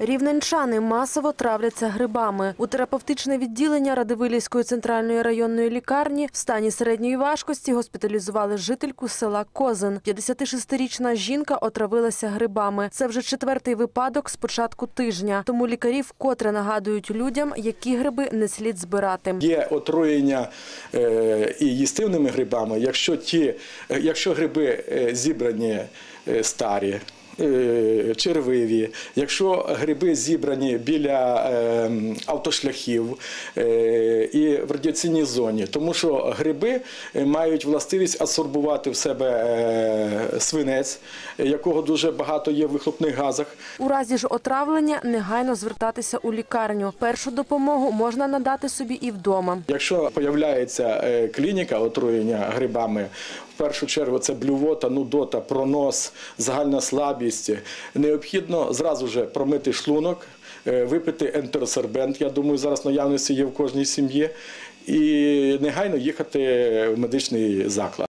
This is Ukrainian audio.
Рівненчани масово травляться грибами. У терапевтичне відділення Радивилівської центральної районної лікарні в стані середньої важкості госпіталізували жительку села Козин. 56-річна жінка отравилася грибами. Це вже четвертий випадок з початку тижня. Тому лікарі вкотре нагадують людям, які гриби не слід збирати. Є отруєння е, і їстивними грибами, якщо, ті, е, якщо гриби е, зібрані старі. Е, Червиві, якщо гриби зібрані біля е, автошляхів е, і в радіаційній зоні, тому що гриби е, мають властивість адсорбувати в себе свинець, якого дуже багато є в вихлопних газах. У разі ж отравлення негайно звертатися у лікарню. Першу допомогу можна надати собі і вдома. Якщо появляється клініка отруєння грибами, першу чергу це блювота, нудота, пронос, загальна слабість. Необхідно зразу же промити шлунок, е, випити ентеросорбент. Я думаю, зараз наявності є в кожній сім'ї, і негайно їхати в медичний заклад.